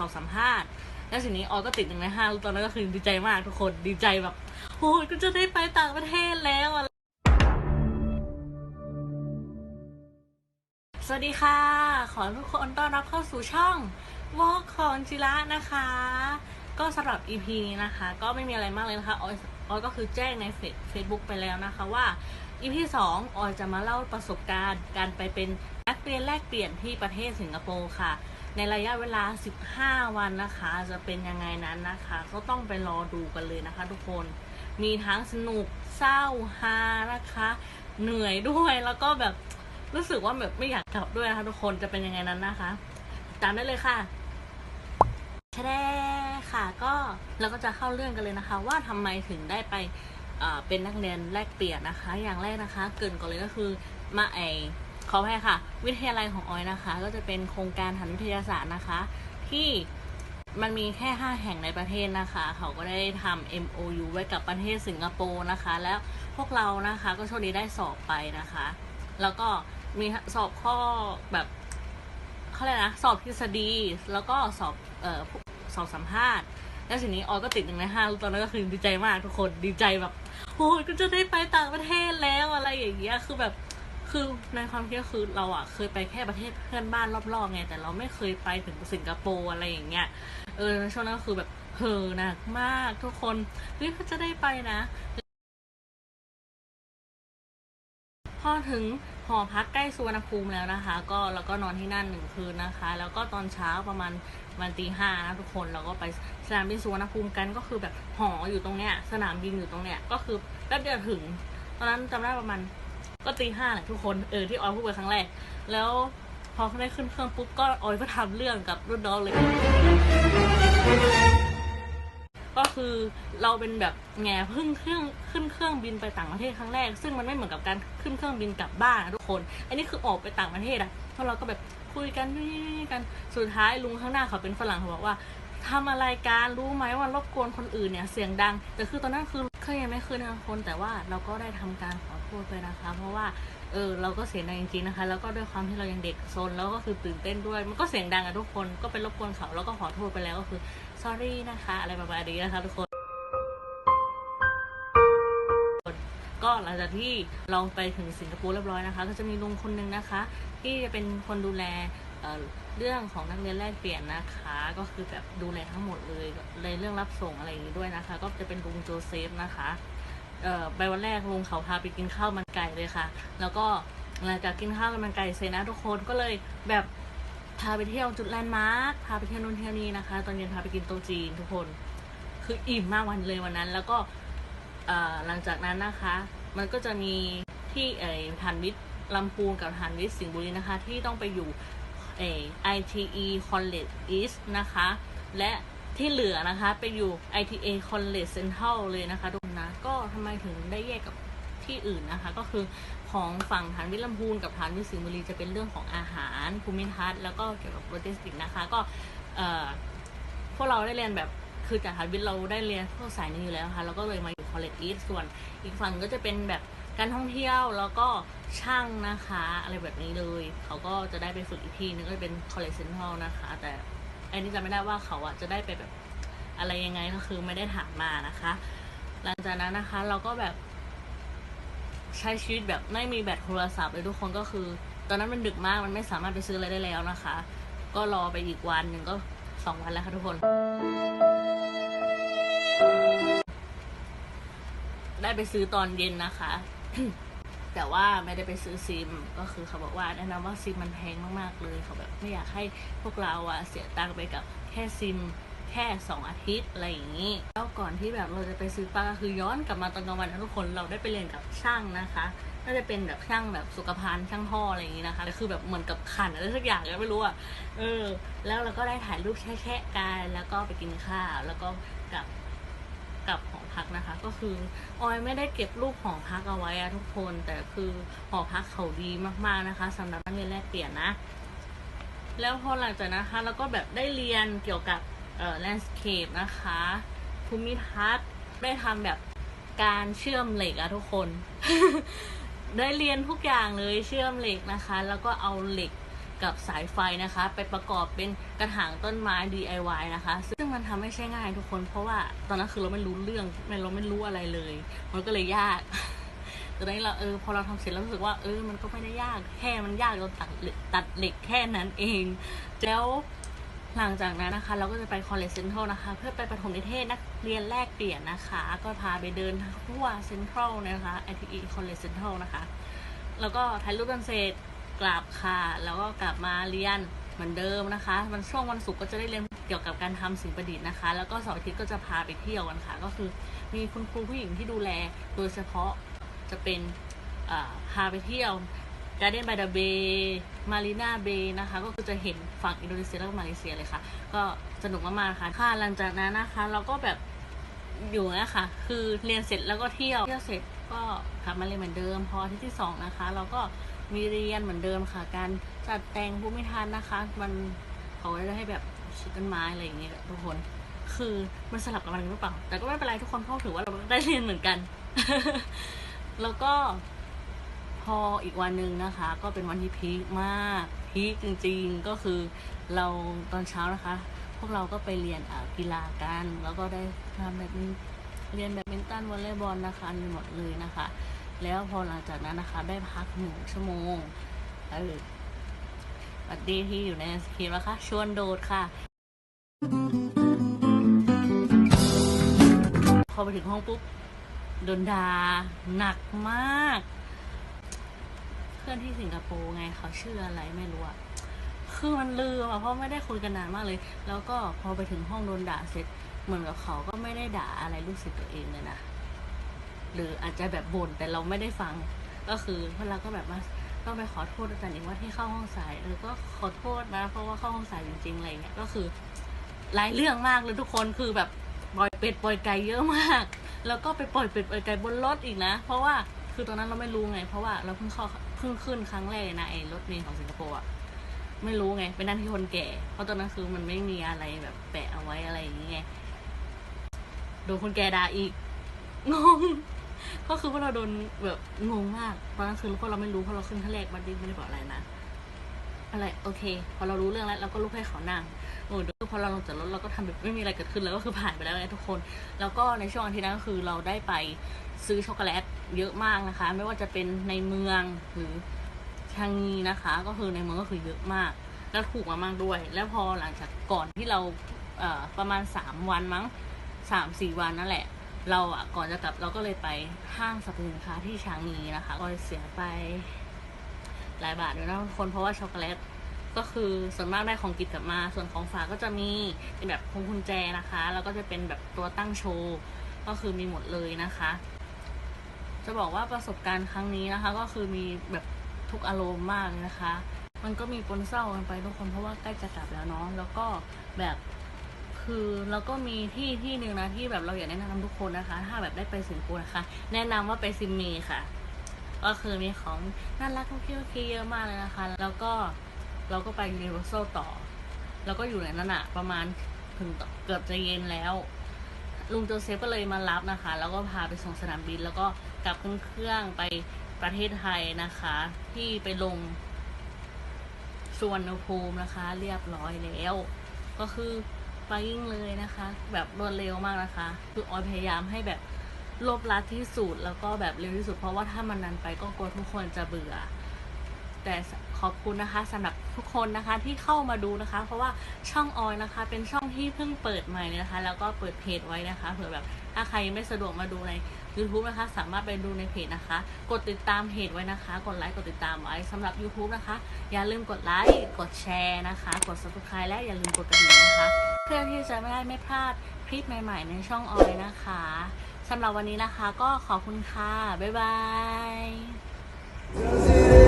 สอบสัมภาษณ์แล้วทีนี้ออก็ติดหนึ่งในห้าตอนนั้นก็คือดีใจมากทุกคนดีใจแบบโอ้ยก็จะได้ไปต่างประเทศแล้ว สวัสดีค่ะ ขอทุกคนต้อนรับเข้าสู่ช่องวอลของจิระนะคะ ก็สำหรับ EP นี้นะคะ ก็ไม่มีอะไรมากเลยนะคะออยออยก็คือแจ้งในเฟซเฟซบุ๊กไปแล้วนะคะว่า EP สองออยจะมาเล่าประสบการณ์ การไปเป็นนักเรียนแลกเปลี่ยนที่ประเทศสิงคโปร์ค่ะ ในระยะเวลา 15 วันนะคะ จะเป็นยังไงนั้นนะคะ ก็ต้องไปรอดูกันเลยนะคะ ทุกคนมีทั้งสนุกเศร้าฮานะคะ เหนื่อยด้วยแล้วก็แบบรู้สึกว่าแบบไม่อยากกลับด้วยนะคะ ทุกคนจะเป็นยังไงนั้นนะคะ ตามได้เลยค่ะแชร์ค่ะ ก็เราก็จะเข้าเรื่องกันเลยนะคะ ว่าทำไมถึงได้ไปเป็นนักเรียนแลกเปลี่ยนนะคะ อย่างแรกนะคะ เกินก่อนเลยก็คือมาไอ ขอแพ้ค่ะ วิทยาลัยของออยนะคะ ก็จะเป็นโครงการหันวิทยาศาสตร์นะคะ ที่มันมีแค่ 5 แห่งในประเทศนะคะ เขาก็ได้ทำ MOU ไว้กับประเทศสิงคโปร์นะคะ แล้วพวกเรานะคะก็โชคดีได้สอบไปนะคะ แล้วก็มีสอบข้อแบบเขาเรียกนะสอบทฤษฎี แล้วก็สอบเอ่อสอบสัมภาษณ์ แล้วทีนี้ออยก็ติดหนึ่งในห้าตอนนั้นก็คือดีใจมากทุกคนดีใจแบบโอ้ยก็จะได้ไปต่างประเทศแล้วอะไรอย่างเงี้ยคือแบบ คือในความคิดคือเราอะเคยไปแค่ประเทศเพื่อนบ้านรอบๆไงแต่เราไม่เคยไปถึงสิงคโปร์อะไรอย่างเงี้ยเออช่วงนั้นก็คือแบบเฮอหนักมากทุกคนเฮ้ยเขาจะได้ไปนะพอถึงหอพักใกล้สุวรรณภูมิแล้วนะคะ ก็เราก็นอนที่นั่นหนึ่งคืนนะคะ แล้วก็ตอนเช้าประมาณวันตีห้านะทุกคนเราก็ไปสนามบินสุวรรณภูมิกันก็คือแบบหออยู่ตรงเนี้ยสนามบินอยู่ตรงเนี้ยก็คือแป๊บเดียวถึง ตอนนั้นจำได้ประมาณ ก็ตีห้าแหละทุกคนเออที่ออยพูดไปครั้งแรก แล้วพอเขาได้ขึ้นเครื่องปุ๊บก็ออยก็ทำเรื่องกับรุ่นน้องเลย ก็คือเราเป็นแบบแง่เพิ่งเครื่องขึ้นเครื่องบินไปต่างประเทศครั้งแรก ซึ่งมันไม่เหมือนกับการขึ้นเครื่องบินกลับบ้านนะทุกคน อันนี้คือออกไปต่างประเทศอะเพราะเราก็แบบคุยกันนี่กันสุดท้ายลุงข้างหน้าเขาเป็นฝรั่งเขาบอกว่าทำอะไรการรู้ไหมว่ารบกวนคนอื่นเนี่ยเสียงดัง แต่คือตอนนั้นคือ เคยยังไม่คืนนะคนแต่ว่าเราก็ได้ทำการขอโทษไปนะคะ เพราะว่าเออเราก็เสียงดังจริงๆนะคะ แล้วก็ด้วยความที่เรายังเด็กโซนแล้วก็คือตื่นเต้นด้วย มันก็เสียงดังอะทุกคนก็เป็นรบกวนเขาแล้วก็ขอโทษไปแล้วก็คือ sorry นะคะ อะไรประมาณนี้นะคะทุกคน ก็หลังจากที่เราไปถึงสิงคโปร์เรียบร้อยนะคะ ก็จะมีลุงคนนึงนะคะ ที่จะเป็นคนดูแล เเรื่องของนักเรียนแลกเปลี่ยนนะคะ ก็คือแบบดูแลทั้งหมดเลยในเรื่องรับส่งอะไรอย่างนี้ด้วยนะคะ ก็จะเป็นลุงโจเซฟนะคะเอ่อไปวันแรกลุงเขาพาไปกินข้าวมันไก่เลยค่ะ แล้วก็หลังจากกินข้าวมันไก่เสร็จนะทุกคนก็เลยแบบพาไปเที่ยวจุดแลนด์มาร์คพาไปเที่ยวนู่นเที่ยวนี้นะคะ ตอนเย็นพาไปกินโต๊ะจีนทุกคน คืออิ่มมากวันเลยวันนั้น แล้วก็หลังจากนั้นนะคะ มันก็จะมีที่เอ่อฐานวิทย์ลำพูนกับฐานวิทย์สิงห์บุรีนะคะ ที่ต้องไปอยู่ เอ ITE College East นะคะ และที่เหลือนะคะ ไปอยู่ ITA College Central เลยนะคะทุกคนนะก็ทำไมถึงได้แยกกับที่อื่นนะคะ ก็คือของฝั่งฐานวิทย์ลำพูนกับฐานวิสิงห์บุรีจะเป็นเรื่องของอาหารภูมิทัศน์แล้วก็เกี่ยวกับโลจิสติกส์นะคะ ก็เอ่อพวกเราได้เรียนแบบคือจากฮาร์ดวิทย์เราได้เรียนพวกสายนี้อยู่แล้วค่ะเราก็เลยมาอยู่คอลเลจอีสส่วนอีกฝั่งก็จะเป็นแบบ การท่องเที่ยวแล้วก็ช่างนะคะ อะไรแบบนี้เลย เขาก็จะได้ไปฝึกอีกทีนึงก็จะเป็นคอลเลจเซนทรัลนะคะ แต่อันนี้จะไม่ได้ว่าเขาอะจะได้ไปแบบอะไรยังไงก็คือไม่ได้ถามมานะคะ หลังจากนั้นนะคะเราก็แบบใช้ชีวิตแบบไม่มีแบตโทรศัพท์เลยทุกคนก็คือ ตอนนั้นมันดึกมากมันไม่สามารถไปซื้ออะไรได้แล้วนะคะ ก็รอไปอีกวันหนึ่งก็สองวันแล้วค่ะทุกคน ได้ไปซื้อตอนเย็นนะคะ แต่ว่าไม่ได้ไปซื้อซิม ก็คือเขาบอกว่าแนะนำว่าซิมมันแพงมากๆเลยเขาแบบไม่อยากให้พวกเราอะเสียตังค์ไปกับแค่ซิมแค่สองอาทิตย์อะไรอย่างนี้แล้วก่อนที่แบบเราจะไปซื้อปลาก็คือย้อนกลับมาตอนกลางวันนะทุกคนเราได้ไปเรียนกับช่างนะคะน่าจะเป็นแบบช่างแบบสุขภัณฑ์ช่างท่ออะไรอย่างนี้นะคะแต่คือแบบเหมือนกับขันอะไรสักอย่างก็ไม่รู้อะเออ แล้วเราก็ได้ถ่ายรูปแค่ๆกันแล้วก็ไปกินข้าวแล้วก็กลับ กับหอพักนะคะ ก็คือออยไม่ได้เก็บรูปหอพักเอาไว้อะทุกคน แต่คือหอพักเขาดีมากๆนะคะสำหรับนักเรียนแลกเปลี่ยนนะ แล้วพอหลังจากนะคะเราก็แบบได้เรียนเกี่ยวกับเอ่อ landscape นะคะภูมิทัศน์ได้ทำแบบการเชื่อมเหล็กอะทุกคน ได้เรียนทุกอย่างเลยเชื่อมเหล็กนะคะ แล้วก็เอาเหล็ก กับสายไฟนะคะ ไปประกอบเป็นกระถางต้นไม้ DIY นะคะ ซึ่งมันทำไม่ใช่ง่ายทุกคน เพราะว่าตอนนั้นคือเราไม่รู้เรื่องเราไม่รู้อะไรเลย มันก็เลยยากแต่ตอนนี้เราเออพอเราทำเสร็จแล้วรู้สึกว่าเออมันก็ไม่ได้ยากแค่มันยากเราตัดตัดเหล็กแค่นั้นเอง แล้วหลังจากนั้นนะคะ เราก็จะไปคอลเลจเซ็นทรัลนะคะ เพื่อไปประถมนิเทศนักเรียนแลกเปลี่ยนนะคะ ก็พาไปเดินทั่วเซ็นทรัลนะคะ ITE College Central นะคะ แล้วก็ถ่ายรูปกันเสร็จ กลับค่ะ แล้วก็กลับมาเรียนเหมือนเดิมนะคะวันช่วงวันศุกร์ก็จะได้เรียนเกี่ยวกับการทำสิ่งประดิษฐ์นะคะ แล้วก็เสาร์อาทิตย์ก็จะพาไปเที่ยวกันค่ะ ก็คือมีคุณครูผู้หญิงที่ดูแล โดยเฉพาะจะเป็นพาไปเที่ยวการ์เดนบ y ด h เบย์มารีนาเบย์นะคะ ก็คือจะเห็นฝั่งอินโดนีเซียแล้วก็มาเลเซียเลยค่ะ ก็สนุกมากๆค่ะค่ะหลังจากนั้นนะคะ เราก็แบบอยู่นะคะคือเรียนเสร็จแล้วก็เที่ยว เที่ยวเสร็จก็กลับมาเรียนเหมือนเดิม พออาที่ที่สองนะคะ เราก็ มีเรียนเหมือนเดิมค่ะ การจัดแต่งภูมิทัศน์นะคะ มันเขาจะให้แบบชิดต้นไม้อะไรอย่างเงี้ยทุกคน คือมันสลับกับมันหรือเปล่า แต่ก็ไม่เป็นไรทุกคนเพราะถือว่าเราได้เรียนเหมือนกัน แล้วก็พออีกวันหนึ่งนะคะ ก็เป็นวันที่พีคมากพีคจริงๆก็คือเราตอนเช้านะคะ พวกเราก็ไปเรียนอ่ากีฬากัน แล้วก็ได้ทำแบบนี้เรียนแบบมินตันวอลเลย์บอลนะคะมีหมดเลยนะคะ แล้วพอหลังจากนั้นนะคะ ได้พักหนึ่งชั่วโมงเออสวัสดีที่อยู่ในสคริปต์นะคะ ชวนโดดค่ะ พอไปถึงห้องปุ๊บโดนดาหนักมาก เพื่อนที่สิงคโปร์ไงเขาชื่ออะไรไม่รู้อะคือมันลืมอะเพราะไม่ได้คุยกันนานมากเลย แล้วก็พอไปถึงห้องโดนด่าเสร็จ เหมือนกับเขาก็ไม่ได้ด่าอะไรลูกศิษย์ตัวเองเลยนะ หรืออาจจะแบบบ่นแต่เราไม่ได้ฟัง ก็คือพวกเราก็แบบว่าต้องไปขอโทษอาจารย์เองว่าที่เข้าห้องสายเออก็ขอโทษนะ เพราะว่าเข้าห้องสายจริงๆอะไรเงี้ยก็คือหลายเรื่องมากเลยทุกคนคือแบบปล่อยเป็ดปล่อยไก่เยอะมาก แล้วก็ไปปล่อยเป็ดปล่อยไก่บนรถอีกนะ เพราะว่าคือตอนนั้นเราไม่รู้ไง เพราะว่าเราเพิ่งเข้าเพิ่งขึ้นครั้งแรกนะไอ้รถเมล์ของสิงคโปร์อะไม่รู้ไงเป็นหน้าที่คนแก่ เพราะตอนนั้นคือมันไม่มีอะไรแบบแปะเอาไว้อะไรอย่างเงี้ยโดนคนแก่ด่าอีกงง ก็คือว่าเราโดนแบบงงมากตอนนั้นคือพวกเราไม่รู้เพราะเราขึ้นขั้นแรกบัดดี้ไม่ได้บอกอะไรนะอะไรโอเค พอเรารู้เรื่องแล้วเราก็ลุกให้เขานั่งโอ้เดี๋ยวพอเราลงจากรถเราก็ทำแบบไม่มีอะไรเกิดขึ้นแล้วก็คือผ่านไปแล้วไงทุกคน แล้วก็ในช่วงอาทิตย์นั้นก็คือเราได้ไปซื้อช็อกโกแลตเยอะมากนะคะ ไม่ว่าจะเป็นในเมืองหรือชางงีนะคะ ก็คือในเมืองก็คือเยอะมาก แล้วถูกมามากด้วย แล้วพอหลังจากก่อนที่เราประมาณสามวันมั้งสามสี่วันนั่นแหละ เราอะก่อนจะกลับเราก็เลยไปห้างสรรพสินค้าที่ชางงีนะคะ ก็เสียไปหลายบาทอยู่นะทุกคนเพราะว่าช็อกโกแลตก็คือส่วนมากได้ของกินกลับมา ส่วนของฝากก็จะมีเป็นแบบพวงกุญแจนะคะ แล้วก็จะเป็นแบบตัวตั้งโชว์ก็คือมีหมดเลยนะคะ จะบอกว่าประสบการณ์ครั้งนี้นะคะ ก็คือมีแบบทุกอารมณ์มากเลยนะคะ มันก็มีปนเศร้ากันไปทุกคนเพราะว่าใกล้จะกลับแล้วเนาะแล้วก็แบบ คือแล้วก็มีที่ที่หนึ่งนะที่แบบเราอยากแนะนำทุกคนนะคะ ถ้าแบบได้ไปสิงคโปร์นะคะ แนะนำว่าไปซิมเมค่ะ ก็คือมีของน่ารักคุกกี้คุกกี้เยอะมากเลยนะคะ แล้วก็เราก็ไปยูนิเวอร์แซลต่อ แล้วก็อยู่ในนั้นอะประมาณถึงเกือบจะเย็นแล้ว ลุงโจเซฟก็เลยมารับนะคะ แล้วก็พาไปส่งสนามบิน แล้วก็กลับขึ้นเครื่องไปประเทศไทยนะคะ ที่ไปลงสวนภูมินะคะ เรียบร้อยแล้ว ก็คือ ไปยิ่งเลยนะคะ แบบรวดเร็วมากนะคะ คือออยพยายามให้แบบรวบรัดที่สุดแล้วก็แบบเร็วที่สุด เพราะว่าถ้ามันนานไปก็กลัวทุกคนจะเบื่อ แต่ขอบคุณนะคะสำหรับทุกคนนะคะที่เข้ามาดูนะคะ เพราะว่าช่องออยนะคะ เป็นช่องที่เพิ่งเปิดใหม่นะคะ แล้วก็เปิดเพจไว้นะคะเผื่อแบบถ้าใครไม่สะดวกมาดูใน YouTube นะคะ สามารถไปดูในเพจนะคะ กดติดตามเพจไว้นะคะ กดไลค์กดติดตามไว้สำหรับ YouTube นะคะ อย่าลืมกดไลค์กดแชร์นะคะ กด subscribe และอย่าลืมกดกระดิ่งนะคะ พื่อที่จะไม่ได้ไม่พลาดคลิปใหม่ ๆ ในช่องออยนะคะสำหรับวันนี้นะคะก็ขอบคุณค่ะ บ๊ายบาย